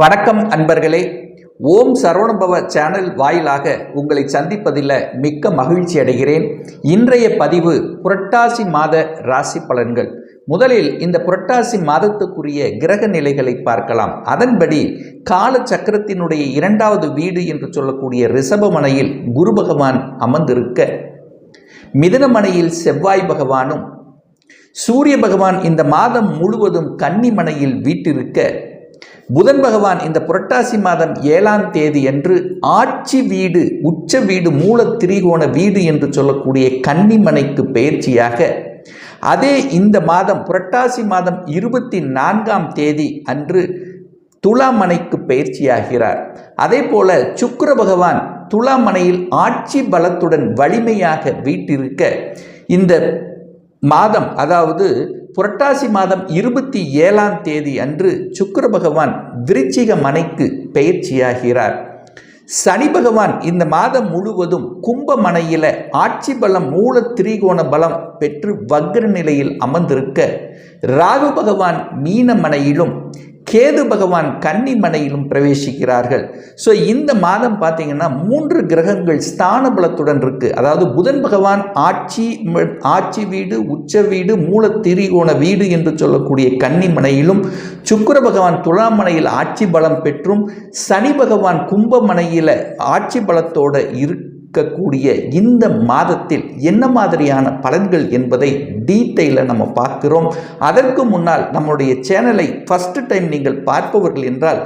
வணக்கம் அன்பர்களே. ஓம் சரவணபவ சேனல் வாயிலாக உங்களை சந்திப்பதில் மிக்க மகிழ்ச்சி அடைகிறேன். இன்றைய பதிவு புரட்டாசி மாத ராசி பலன்கள். முதலில் இந்த புரட்டாசி மாதத்துக்குரிய கிரக நிலைகளை பார்க்கலாம். அதன்படி கால சக்கரத்தினுடைய இரண்டாவது வீடு என்று சொல்லக்கூடிய ரிஷபமனையில் குரு பகவான் அமர்ந்திருக்க மிதனமனையில் செவ்வாய் பகவானும் சூரிய பகவான் இந்த மாதம் முழுவதும் கன்னிமனையில் வீட்டிருக்க புதன் பகவான் இந்த புரட்டாசி மாதம் ஏழாம் தேதி அன்று ஆட்சி வீடு உச்ச வீடு மூல திரிகோண வீடு என்று சொல்லக்கூடிய கன்னிமனைக்கு பயிற்சியாக அதே இந்த மாதம் புரட்டாசி மாதம் இருபத்தி நான்காம் தேதி அன்று துலாமனைக்கு பயிற்சியாகிறார் அதே போல சுக்கர பகவான் துலாமனையில் ஆட்சி பலத்துடன் வலிமையாக வீட்டிருக்க இந்த மாதம் அதாவது புரட்டாசி மாதம் இருபத்தி ஏழாம் தேதி அன்று சுக்கர பகவான் விருச்சிக மனைக்கு பயிற்சியாகிறார் சனி பகவான் இந்த மாதம் முழுவதும் கும்பமனையில் ஆட்சி பலம் மூல திரிகோண பலம் பெற்று வக்ர நிலையில் அமர்ந்திருக்க ராகு பகவான் மீனமனையிலும் கேது பகவான் கன்னிமனையிலும் பிரவேசிக்கிறார்கள். ஸோ இந்த மாதம் பார்த்தீங்கன்னா மூன்று கிரகங்கள் ஸ்தான பலத்துடன் இருக்குது அதாவது புதன் பகவான் ஆட்சி ஆட்சி வீடு உச்ச வீடு மூல திரிகோண வீடு என்று சொல்லக்கூடிய கன்னிமனையிலும் சுக்கர சுக்கிர பகவான் துலாமனையில் ஆட்சி பலம் பெற்றும் சனி பகவான் கும்பமனையில் ஆட்சி பலத்தோடு இருக்க இருக்கக்கூடிய இந்த மாதத்தில் என்ன மாதிரியான பலன்கள் என்பதை டீட்டெயிலில் நம்ம பார்க்கிறோம். அதற்கு முன்னால் நம்மளுடைய சேனலை ஃபஸ்ட்டு டைம் நீங்கள் பார்ப்பவர்கள் என்றால்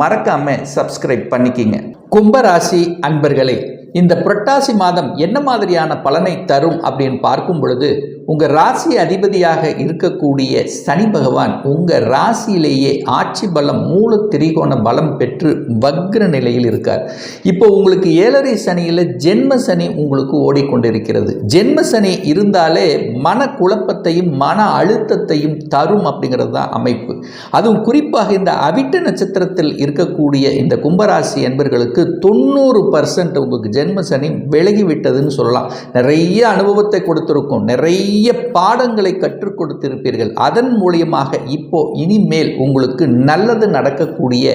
மறக்காமல் சப்ஸ்கிரைப் பண்ணிக்கிங்க. கும்பராசி அன்பர்களே இந்த புரட்டாசி மாதம் என்ன மாதிரியான பலனை தரும் அப்படின்னு பார்க்கும் பொழுது உங்கள் ராசி அதிபதியாக இருக்கக்கூடிய சனி பகவான் உங்கள் ராசியிலேயே ஆட்சி பலம் மூல திரிகோண பலம் பெற்று வக்ர நிலையில் இருக்கார். இப்போ உங்களுக்கு ஏழரை சனியில் ஜென்ம சனி உங்களுக்கு ஓடிக்கொண்டிருக்கிறது. ஜென்ம சனி இருந்தாலே மன குழப்பத்தையும் மன அழுத்தத்தையும் தரும் அப்படிங்கிறது தான் அமைப்பு. அதுவும் குறிப்பாக இந்த அவிட்ட நட்சத்திரத்தில் இருக்கக்கூடிய இந்த கும்பராசி என்பர்களுக்கு தொண்ணூறு பர்சன்ட் உங்களுக்கு ஜென்ம சனி விலகி விட்டதுன்னு சொல்லலாம். நிறைய அனுபவத்தை கொடுத்துருக்கும். நிறைய நிறைய பாடங்களை கற்றுக் கொடுத்திருப்பீர்கள். அதன் மூலியமாக இப்போ இனிமேல் உங்களுக்கு நல்லது நடக்கக்கூடிய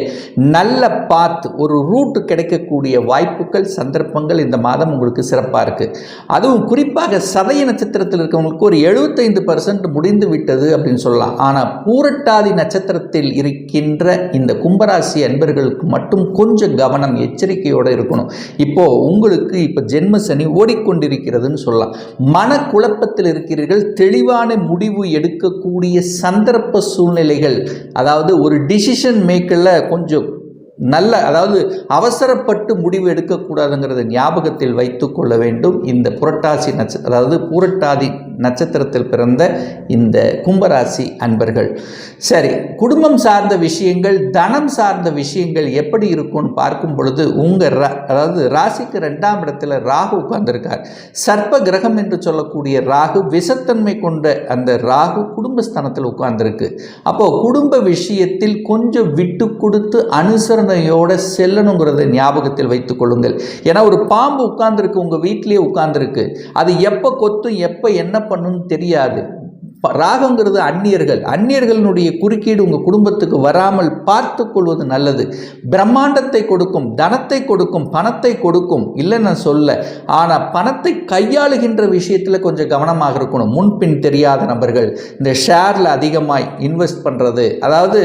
நல்ல பாத் ஒரு ரூட் கிடைக்கக்கூடிய வாய்ப்புகள் சந்தர்ப்பங்கள் இந்த மாதம் உங்களுக்கு சிறப்பாக இருக்குது அதுவும் குறிப்பாக சதய நட்சத்திரத்தில் இருக்கவங்களுக்கு ஒரு எழுபத்தைந்து பர்சன்ட் முடிந்து விட்டது அப்படின்னு சொல்லலாம். ஆனால் பூரட்டாதி நட்சத்திரத்தில் இருக்கின்ற இந்த கும்பராசி அன்பர்களுக்கு மட்டும் கொஞ்சம் கவனம் எச்சரிக்கையோடு இருக்கணும். இப்போது உங்களுக்கு இப்போ ஜென்ம சனி ஓடிக்கொண்டிருக்கிறதுன்னு சொல்லலாம். மனக்குழப்பத்தில் இருக்க இருக்கிறீர்கள் தெளிவான முடிவு எடுக்கக்கூடிய சந்தர்ப்ப சூழ்நிலைகள் அதாவது ஒரு டிசிஷன் மேக்கில் கொஞ்சம் நல்ல அதாவது அவசரப்பட்டு முடிவு எடுக்கக்கூடாதுங்கிறத ஞாபகத்தில் வைத்து கொள்ள வேண்டும். இந்த புரட்டாசி நட்ச அதாவது பூரட்டாதி நட்சத்திரத்தில் பிறந்த இந்த கும்பராசி அன்பர்கள். சரி குடும்பம் சார்ந்த விஷயங்கள் தனம் சார்ந்த விஷயங்கள் எப்படி இருக்கும்னு பார்க்கும் பொழுது உங்கள் ரா அதாவது ராசிக்கு ரெண்டாம் இடத்துல ராகு உட்கார்ந்துருக்கார். சர்ப்ப கிரகம் என்று சொல்லக்கூடிய ராகு விஷத்தன்மை கொண்ட அந்த ராகு குடும்பஸ்தானத்தில் உட்கார்ந்துருக்கு. அப்போது குடும்ப விஷயத்தில் கொஞ்சம் விட்டு கொடுத்து அனுசரணையோட செல்லணுங்கிறத ஞாபகத்தில் வைத்துக் கொள்ளுங்கள். ஏன்னா ஒரு பாம்பு உட்கார்ந்துருக்கு உங்கள் வீட்டிலேயே உட்கார்ந்துருக்கு. அது எப்போ கொத்தும் எப்போ என்ன பண்ணுன்னு தெரியாது. ராகங்கிறது அந்நியர்கள். அந்நியர்களினுடைய குறுக்கீடு உங்கள் குடும்பத்துக்கு வராமல் பார்த்து கொள்வது நல்லது. பிரம்மாண்டத்தை கொடுக்கும் தனத்தை கொடுக்கும் பணத்தை கொடுக்கும் இல்லை நான் சொல்ல. ஆனால் பணத்தை கையாளுகின்ற விஷயத்தில் கொஞ்சம் கவனமாக இருக்கணும். முன்பின் தெரியாத நபர்கள் இந்த ஷேரில் அதிகமாக இன்வெஸ்ட் பண்ணுறது அதாவது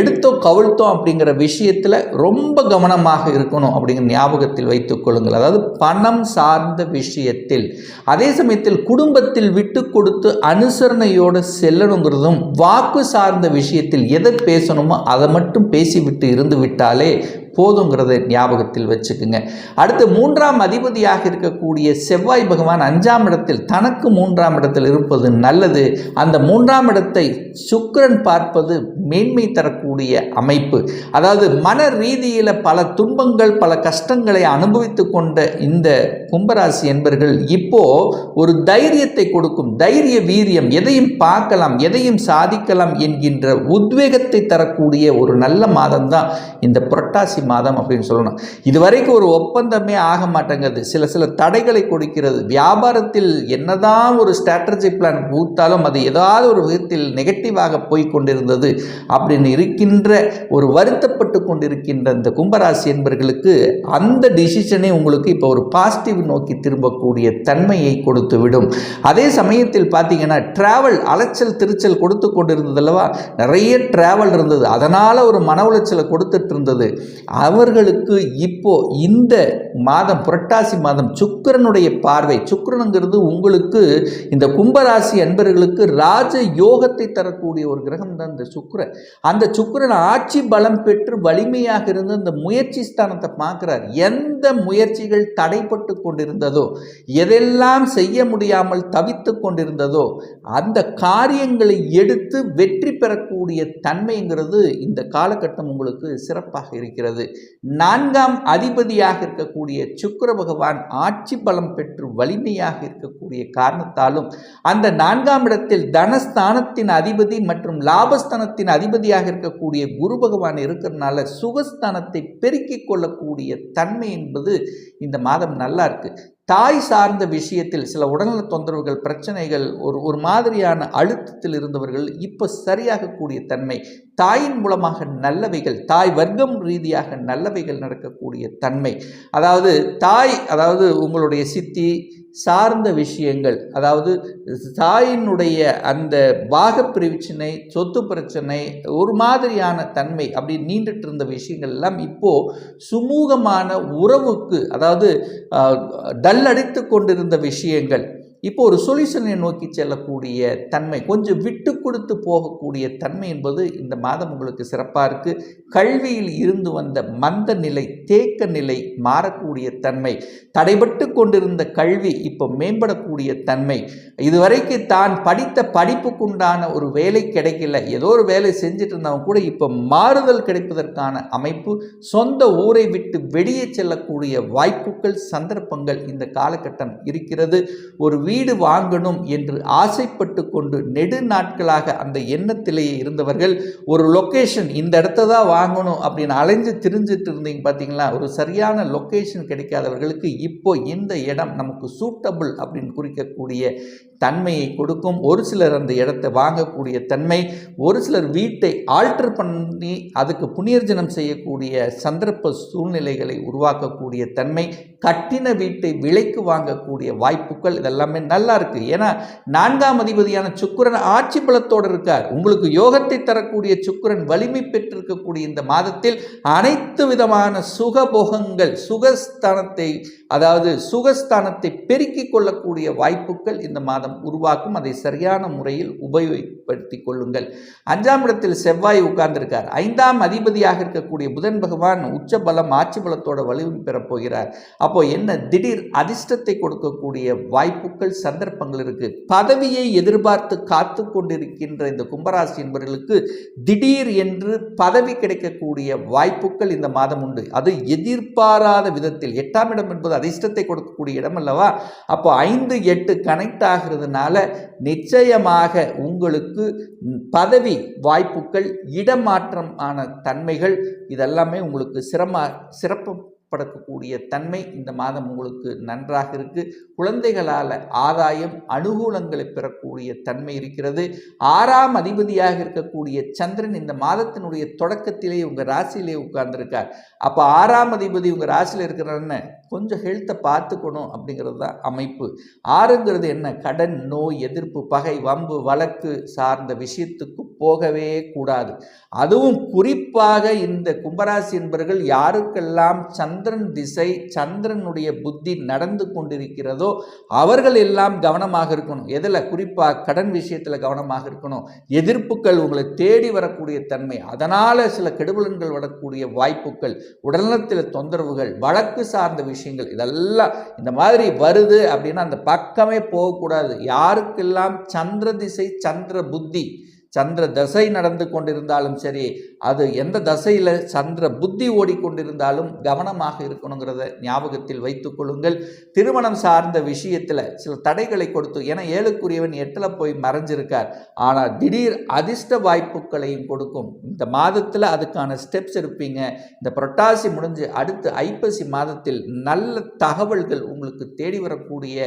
எடுத்தோ கவிழ்த்தோ அப்படிங்கிற விஷயத்தில் ரொம்ப கவனமாக இருக்கணும் அப்படிங்கிற ஞாபகத்தில் வைத்துக் கொள்ளுங்கள். அதாவது பணம் சார்ந்த விஷயத்தில். அதே சமயத்தில் குடும்பத்தில் விட்டு கொடுத்து அனுசரணை கருணையோடு செல்லணுங்கிறதும் வாக்கு சார்ந்த விஷயத்தில் எதை பேசணுமோ அதை மட்டும் பேசிவிட்டு இருந்து விட்டாலே போதுங்கிறத ஞாபகத்தில் வச்சுக்குங்க. அடுத்து மூன்றாம் அதிபதியாக இருக்கக்கூடிய செவ்வாய் பகவான் அஞ்சாம் இடத்தில் தனக்கு மூன்றாம் இடத்தில் இருப்பது நல்லது. அந்த மூன்றாம் இடத்தை சுக்கரன் பார்ப்பது மேன்மை தரக்கூடிய அமைப்பு. அதாவது மன ரீதியில் பல துன்பங்கள் பல கஷ்டங்களை அனுபவித்து கொண்ட இந்த கும்பராசி என்பர்கள் இப்போ ஒரு தைரியத்தை கொடுக்கும் தைரிய வீரியம் எதையும் பார்க்கலாம் எதையும் சாதிக்கலாம் என்கின்ற உத்வேகத்தை தரக்கூடிய ஒரு நல்ல மாதம் தான் இந்த புரட்டாசி மாதம் அப்படின்னு சொல்லணும். இதுவரைக்கும் ஒரு ஒப்பந்தமே ஆக மாட்டேங்குது. சில சில தடைகளை கொடுக்கிறது. வியாபாரத்தில் என்னதான் ஒரு ஸ்ட்ராட்டஜி பிளான் கொடுத்தாலும் அது ஏதாவது ஒரு விதத்தில் நெகட்டிவாக போய் கொண்டிருந்தது அப்படின்னு இருக்கின்ற ஒரு வருத்தப்பட்டு கொண்டிருக்கின்ற இந்த கும்பராசி என்பர்களுக்கு அந்த டிசிஷனே உங்களுக்கு இப்போ ஒரு பாசிட்டிவ் நோக்கி திரும்பக்கூடிய தன்மையை கொடுத்து விடும் அதே சமயத்தில் பார்த்தீங்கன்னா டிராவல் அலைச்சல் திருச்சல் கொடுத்து கொண்டிருந்தது அல்லவா? நிறைய டிராவல் இருந்தது. அதனால் ஒரு மன உளைச்சலை கொடுத்துட்டு இருந்தது. அவர்களுக்கு இப்போ இந்த மாதம் புரட்டாசி மாதம் சுக்கிரனுடைய பார்வை சுக்கரனுங்கிறது உங்களுக்கு இந்த கும்பராசி அன்பர்களுக்கு ராஜ யோகத்தை தரக்கூடிய ஒரு கிரகம் தான் இந்த சுக்கரன் அந்த சுக்கரன் ஆட்சி பலம் பெற்று வலிமையாக இருந்து இந்த முயற்சி ஸ்தானத்தை பார்க்குறார். எந்த முயற்சிகள் தடைப்பட்டு கொண்டிருந்ததோ எதெல்லாம் செய்ய முடியாமல் தவித்து கொண்டிருந்ததோ அந்த காரியங்களை எடுத்து வெற்றி பெறக்கூடிய தன்மைங்கிறது இந்த காலகட்டம் உங்களுக்கு சிறப்பாக இருக்கிறது. நான்காம் அதிபதியாக இருக்கக்கூடிய சுக்கர பகவான் ஆட்சி பலம் பெற்று வலிமையாக இருக்கக்கூடிய காரணத்தாலும் அந்த நான்காம் இடத்தில் தனஸ்தானத்தின் அதிபதி மற்றும் லாபஸ்தானத்தின் அதிபதியாக இருக்கக்கூடிய குரு பகவான் இருக்கிறதுனால சுகஸ்தானத்தை பெருக்கிக் கொள்ளக்கூடிய தன்மை என்பது இந்த மாதம் நல்லா இருக்கு. தாய் சார்ந்த விஷயத்தில் சில உடல்நல தொந்தரவுகள் பிரச்சனைகள் ஒரு ஒரு மாதிரியான அழுத்தத்தில் இருந்தவர்கள் இப்போ சரியாகக்கூடிய தன்மை தாயின் மூலமாக நல்லவைகள் தாய் வர்க்கம் ரீதியாக நல்லவைகள் நடக்கக்கூடிய தன்மை. அதாவது தாய் அதாவது உங்களுடைய சித்தி சார்ந்த விஷயங்கள் அதாவது தாயினுடைய அந்த பாக பிரிவிச்சினை சொத்து பிரச்சனை ஒரு மாதிரியான தன்மை அப்படி நீண்டுட்டு இருந்த விஷயங்கள் எல்லாம் இப்போது சுமூகமான உறவுக்கு அதாவது டல் அடித்து கொண்டிருந்த விஷயங்கள். இப்போ ஒரு சொல்யூஷனை நோக்கி செல்லக்கூடிய தன்மை கொஞ்சம் விட்டு கொடுத்து போகக்கூடிய தன்மை என்பது இந்த மாதம் உங்களுக்கு சிறப்பாக இருக்குது கல்வியில் இருந்து வந்த மந்த நிலை தேக்க நிலை மாறக்கூடிய தன்மை தடைபட்டு கொண்டிருந்த கல்வி இப்போ மேம்படக்கூடிய தன்மை. இதுவரைக்கு தான் படித்த படிப்புக்குண்டான ஒரு வேலை கிடைக்கல. ஏதோ ஒரு வேலை செஞ்சுட்டு இருந்தவங்க கூட இப்போ மாறுதல் கிடைப்பதற்கான அமைப்பு சொந்த ஊரை விட்டு வெளியே செல்லக்கூடிய வாய்ப்புகள் சந்தர்ப்பங்கள் இந்த காலகட்டம் இருக்கிறது. ஒரு வீடு வாங்கணும் என்று ஆசைப்பட்டு கொண்டு நெடு நாட்களாக அந்த எண்ணத்திலேயே இருந்தவர்கள் ஒரு லொக்கேஷன் இந்த இடத்த தான் வாங்கணும் அப்படின்னு அலைஞ்சு திரிஞ்சிட்டு இருந்தீங்க பார்த்தீங்களா ஒரு சரியான லொக்கேஷன் கிடைக்காதவர்களுக்கு இப்போ இந்த இடம் நமக்கு சூட்டபிள் அப்படின்னு குறிக்கக்கூடிய தன்மையை கொடுக்கும். ஒரு சிலர் அந்த இடத்தை வாங்கக்கூடிய தன்மை ஒரு சிலர் வீட்டை ஆல்டர் பண்ணி அதுக்கு புனியர்ஜனம் செய்யக்கூடிய சந்தர்ப்ப சூழ்நிலைகளை உருவாக்கக்கூடிய தன்மை கட்டின வீட்டை விலைக்கு வாங்கக்கூடிய வாய்ப்புகள் இதெல்லாமே நல்லா இருக்குது ஏன்னா நான்காம் அதிபதியான சுக்கிரன் ஆட்சி பலத்தோடு இருக்கார். உங்களுக்கு யோகத்தை தரக்கூடிய சுக்கிரன் வலிமை பெற்றிருக்கக்கூடிய இந்த மாதத்தில் அனைத்து விதமான சுகபோகங்கள் சுகஸ்தானத்தை அதாவது சுகஸ்தானத்தை பெருக்கிக் கொள்ளக்கூடிய வாய்ப்புகள் இந்த மாதம் உருவாக்கும் அதை சரியான முறையில் உபயோகப்படுத்திக் கொள்ளுங்கள். அஞ்சாம் இடத்தில் செவ்வாய் உட்கார்ந்திருக்கார். ஐந்தாம் அதிபதியாக இருக்கக்கூடிய புதன் பகவான் உச்ச பலம் ஆட்சி பலத்தோட வலிமை பெறப்போகிறார் அப்போ என்ன? திடீர் அதிர்ஷ்டத்தை கொடுக்கக்கூடிய வாய்ப்புகள் சந்தர்ப்பங்கள் இருக்கு. பதவியை எதிர்பார்த்து காத்து கொண்டிருக்கின்ற இந்த கும்பராசி என்பவர்களுக்கு திடீர் என்று பதவி கிடைக்கக்கூடிய வாய்ப்புகள் இந்த மாதம் உண்டு. அது எதிர்பாராத விதத்தில். எட்டாம் இடம் என்பது அதிர்ஷ்டத்தை கொடுக்கக்கூடிய இடம் அல்லவா? அப்போ ஐந்து எட்டு கனெக்ட் ஆகிறதுனால நிச்சயமாக உங்களுக்கு பதவி வாய்ப்புகள் இடமாற்றமான தன்மைகள் இதெல்லாமே உங்களுக்கு சிரம சிறப்பு படக்கூடிய தன்மை இந்த மாதம் உங்களுக்கு நன்றாக இருக்கு. குழந்தைகளால் ஆதாயம் அனுகூலங்களை பெறக்கூடிய தன்மை இருக்கிறது. ஆறாம் அதிபதியாக இருக்கக்கூடிய சந்திரன் இந்த மாதத்தினுடைய தொடக்கத்திலே உங்கள் ராசியிலே உட்கார்ந்துருக்கார். அப்போ ஆறாம் அதிபதி உங்கள் ராசியில் இருக்கிறன்னு கொஞ்சம் ஹெல்த்தை பார்த்துக்கணும் அப்படிங்கிறது தான் அமைப்பு. ஆறுங்கிறது என்ன? கடன் நோய் எதிர்ப்பு பகை வம்பு வழக்கு சார்ந்த விஷயத்துக்கு போகவே கூடாது. அதுவும் குறிப்பாக இந்த கும்பராசி என்பவர்கள் யாருக்கெல்லாம் சந்திரன் திசை சந்திரனுடைய புத்தி நடந்து கொண்டிருக்கிறதோ அவர்கள் எல்லாம் கவனமாக இருக்கணும். எதில்? குறிப்பாக கடன் விஷயத்தில் கவனமாக இருக்கணும். எதிர்ப்புகள் உங்களை தேடி வரக்கூடிய தன்மை. அதனால் சில கெடுபலன்கள் வரக்கூடிய வாய்ப்புகள் உடல்நலத்தில் தொந்தரவுகள் வழக்கு சார்ந்த விஷயங்கள் இதெல்லாம் இந்த மாதிரி வருது அப்படின்னா அந்த பக்கமே போகக்கூடாது. யாருக்கெல்லாம் சந்திர திசை சந்திர புத்தி சந்திர தசை நடந்து கொண்டிருந்தாலும் சரி அது எந்த தசையில் சந்திர புத்தி ஓடிக்கொண்டிருந்தாலும் கவனமாக இருக்கணுங்கிறத ஞாபகத்தில் வைத்துக்கொள்ளுங்கள் திருமணம் சார்ந்த விஷயத்தில் சில தடைகளை கொடுத்து ஏன்னா ஏழுக்குரியவன் எட்டில் போய் மறைஞ்சிருக்கார். ஆனால் திடீர் அதிர்ஷ்ட வாய்ப்புகளையும் கொடுக்கும். இந்த மாதத்தில் அதுக்கான ஸ்டெப்ஸ் இருப்பீங்க இந்த புரட்டாசி முடிஞ்சு அடுத்து ஐப்பசி மாதத்தில் நல்ல தகவல்கள் உங்களுக்கு தேடி வரக்கூடிய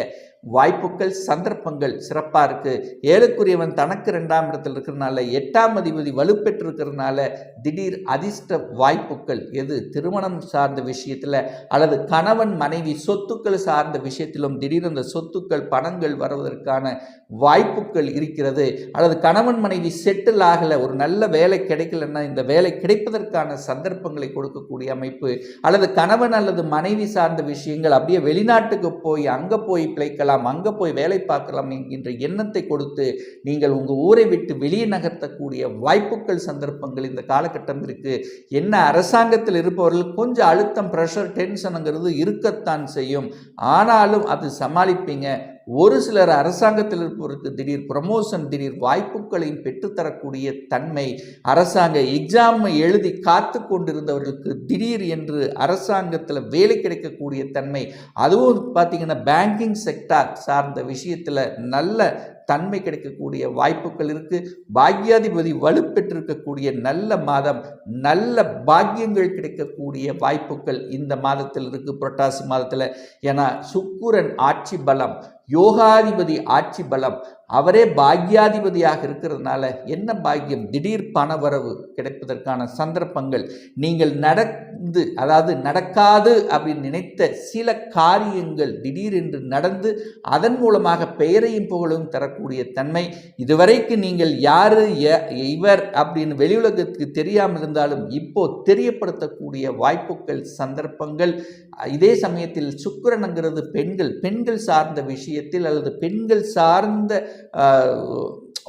வாய்ப்புகள் சந்தர்ப்பங்கள் சிறப்பாக இருக்குது ஏழுக்குரியவன் தனக்கு ரெண்டாம் இடத்துல இருக்கிறனால எட்டாம் அதிபதி வலுப்பெற்றிருக்கிறதுனால திடீர் அதிர்ஷ்ட வாய்ப்புகள் எது? திருமணம் சார்ந்த விஷயத்தில் அல்லது கணவன் மனைவி சொத்துக்கள் சார்ந்த விஷயத்திலும் திடீர் அந்த சொத்துக்கள் பணங்கள் வருவதற்கான வாய்ப்புகள் இருக்கிறது. அல்லது கணவன் மனைவி செட்டில் ஆகலை ஒரு நல்ல வேலை கிடைக்கலன்னா இந்த வேலை கிடைப்பதற்கான சந்தர்ப்பங்களை கொடுக்கக்கூடிய அமைப்பு. அல்லது கணவன் அல்லது மனைவி சார்ந்த விஷயங்கள் அப்படியே வெளிநாட்டுக்கு போய் அங்கே போய் பிழைக்கலாம். அங்கே போய் வேலை பார்க்கலாம் என்கின்ற எண்ணத்தை கொடுத்து நீங்கள் உங்கள் ஊரை விட்டு வெளியே நகர்த்தக்கூடிய வாய்ப்புகள் சந்தர்ப்பங்கள் இந்த காலகட்டம் இருக்குது என்ன அரசாங்கத்தில் இருப்பவர்கள் கொஞ்சம் அழுத்தம் ப்ரெஷர் டென்ஷனுங்கிறது இருக்கத்தான் செய்யும். ஆனாலும் அது சமாளிப்பீங்க. ஒரு சிலர் அரசாங்கத்தில் இருப்பவருக்கு திடீர் ப்ரமோஷன் திடீர் வாய்ப்புகளையும் பெற்றுத்தரக்கூடிய தன்மை அரசாங்க எக்ஸாம் எழுதி காத்து கொண்டிருந்தவர்களுக்கு திடீர் என்று அரசாங்கத்தில் வேலை கிடைக்கக்கூடிய தன்மை அதுவும் பார்த்தீங்கன்னா பேங்கிங் செக்டார் சார்ந்த விஷயத்தில் நல்ல தன்மை கிடைக்கக்கூடிய வாய்ப்புகள் இருக்குது பாக்யாதிபதி வலுப்பெற்றிருக்கக்கூடிய நல்ல மாதம் நல்ல பாக்கியங்கள் கிடைக்கக்கூடிய வாய்ப்புகள் இந்த மாதத்தில் இருக்குது புரட்டாசி மாதத்தில். ஏன்னா சுக்குரன் ஆட்சி பலம் யோகாதிபதி ஆட்சி பலம் அவரே பாக்யாதிபதியாக இருக்கிறதுனால என்ன பாக்கியம்? திடீர் பணவரவு கிடைப்பதற்கான சந்தர்ப்பங்கள். நீங்கள் நடந்து அதாவது நடக்காது அப்படின்னு நினைத்த சில காரியங்கள் திடீரென்று நடந்து அதன் மூலமாக பெயரையும் புகழும் தரக்கூடிய தன்மை. இதுவரைக்கு நீங்கள் யாரு? எ- இவர் அப்படின்னு வெளி உலகத்துக்கு தெரியாமல் இருந்தாலும் இப்போ தெரியப்படுத்தக்கூடிய வாய்ப்புகள் சந்தர்ப்பங்கள். இதே சமயத்தில் சுக்கிரனுங்கிறது பெண்கள். பெண்கள் சார்ந்த விஷயத்தில் அல்லது பெண்கள் சார்ந்த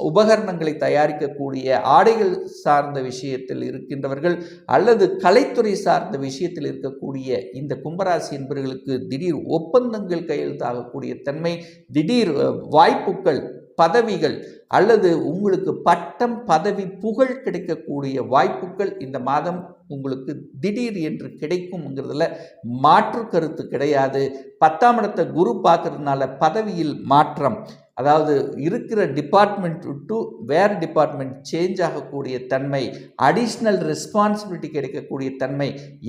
உபகரணங்களை தயாரிக்கக்கூடிய ஆடைகள் சார்ந்த விஷயத்தில் இருக்கின்றவர்கள் அல்லது கலைத்துறை சார்ந்த விஷயத்தில் இருக்கக்கூடிய இந்த கும்பராசி என்பவர்களுக்கு திடீர் ஒப்பந்தங்கள் கையெழுத்தாகக்கூடிய தன்மை திடீர் வாய்ப்புகள் பதவிகள் அல்லது உங்களுக்கு பட்டம் பதவி புகழ் கிடைக்கக்கூடிய வாய்ப்புகள் இந்த மாதம் உங்களுக்கு திடீர் என்று கிடைக்கும்ங்கிறதுல மாற்று கருத்து கிடையாது. பத்தாம் இடத்தை குரு பார்க்கறதுனால பதவியில் மாற்றம். அதாவது இருக்கிற டிபார்ட்மெண்ட் டு வேறு டிபார்ட்மெண்ட் சேஞ்ச் ஆகக்கூடிய தன்மை அடிஷ்னல் ரெஸ்பான்சிபிலிட்டி கிடைக்கக்கூடிய தன்மை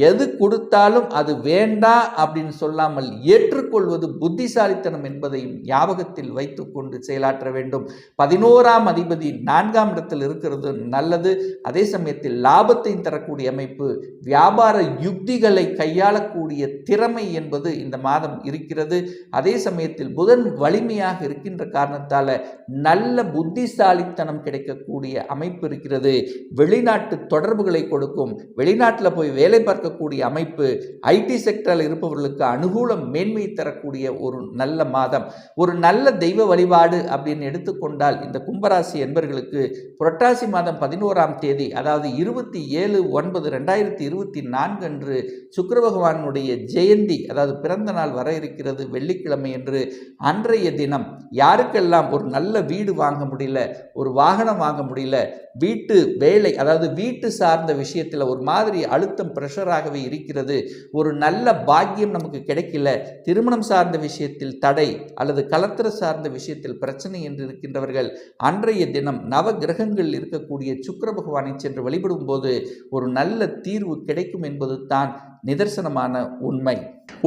எது கொடுத்தாலும் அது வேண்டாம் அப்படின்னு சொல்லாமல் ஏற்றுக்கொள்வது புத்திசாலித்தனம் என்பதையும் ஞாபகத்தில் வைத்துக்கொண்டு செயலாற்ற வேண்டும். பதினோராம் அதிபதி நான்காம் இடத்தில் இருக்கிறது நல்லது. அதே சமயத்தில் லாபத்தையும் தரக்கூடிய அமைப்பு வியாபார யுக்திகளை கையாளக்கூடிய திறமை என்பது இந்த மாதம் இருக்கிறது. அதே சமயத்தில் புதன் வலிமையாக இருக்கின்ற காரணத்தால் நல்ல புத்திசாலித்தனம் கிடைக்கக்கூடிய அமைப்பு இருக்கிறது. வெளிநாட்டு தொடர்புகளை கொடுக்கும். வெளிநாட்டில் போய் வேலை பார்க்கக்கூடிய அமைப்பு ஐடி செக்டரில் இருப்பவர்களுக்கு அனுகூலம் மேன்மை தரக்கூடிய ஒரு நல்ல மாதம். ஒரு நல்ல தெய்வ வழிபாடு அப்படின்னு எடுத்துக்கொண்டால் இந்த கும்பராசி என்பர்களுக்கு புரட்டாசி மாதம் பதினோராம் தேதி அதாவது இருபத்தி ஏழு ஒன்பது ரெண்டாயிரத்தி இருபத்தி நான்கு அன்று சுக்கர பகவானுடைய ஜெயந்தி அதாவது பிறந்த நாள் வர இருக்கிறது வெள்ளிக்கிழமை என்று அன்றைய தினம். யாருக்கெல்லாம் ஒரு நல்ல வீடு வாங்க முடியல ஒரு வாகனம் வாங்க முடியல வீட்டு வேலை அதாவது வீட்டு சார்ந்த விஷயத்தில் ஒரு மாதிரி அழுத்தம் ப்ரெஷராகவே இருக்கிறது ஒரு நல்ல பாக்கியம் நமக்கு கிடைக்கல திருமணம் சார்ந்த விஷயத்தில் தடை அல்லது கலத்திர சார்ந்த விஷயத்தில் பிரச்சனை என்று இருக்கின்றவர்கள் அன்றைய தினம் நவ கிரகங்கள் இருக்கக்கூடிய சுக்கர பகவானை சென்று வழிபடும் போது ஒரு நல்ல தீர்வு கிடைக்கும் என்பது தான் நிதர்சனமான உண்மை.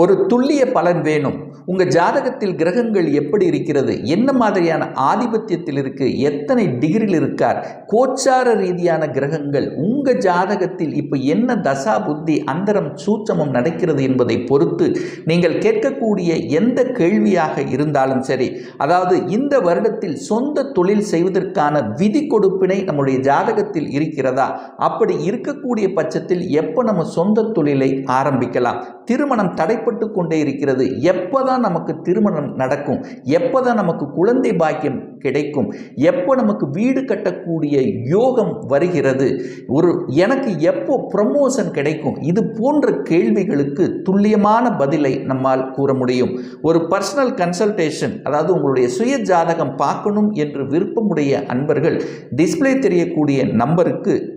ஒரு துல்லிய பலன் வேணும். உங்கள் ஜாதகத்தில் கிரகங்கள் எப்படி இருக்கிறது? என்ன மாதிரியான ஆதிபத்தியத்தில் இருக்குது எத்தனை டிகிரியில் இருக்கார்? கோச்சார ரீதியான கிரகங்கள் உங்கள் ஜாதகத்தில் இப்போ என்ன தசா புத்தி அந்தரம் சூட்சமம் நடக்கிறது என்பதை பொறுத்து நீங்கள் கேட்கக்கூடிய எந்த கேள்வியாக இருந்தாலும் சரி அதாவது இந்த வருடத்தில் சொந்த தொழில் செய்வதற்கான விதி கொடுப்பினை நம்முடைய ஜாதகத்தில் இருக்கிறதா? அப்படி இருக்கக்கூடிய பட்சத்தில் எப்போ நம்ம சொந்த தொழிலை ஆரம்பிக்கலாம். திருமணம் தடைப்பட்டு கொண்டே இருக்கிறது. எப்போதான் நமக்கு திருமணம் நடக்கும்? எப்போதான் நமக்கு குழந்தை பாக்கியம் கிடைக்கும்? எப்போ நமக்கு வீடு கட்டக்கூடிய யோகம் வருகிறது? ஒரு எனக்கு எப்போ ப்ரமோஷன் கிடைக்கும்? இது போன்ற கேள்விகளுக்கு துல்லியமான பதிலை நம்மால் கூற முடியும். ஒரு பர்சனல் கன்சல்டேஷன் அதாவது உங்களுடைய சுய ஜாதகம் பார்க்கணும் என்று விருப்பமுடைய அன்பர்கள் டிஸ்ப்ளே தெரியக்கூடிய நம்பருக்கு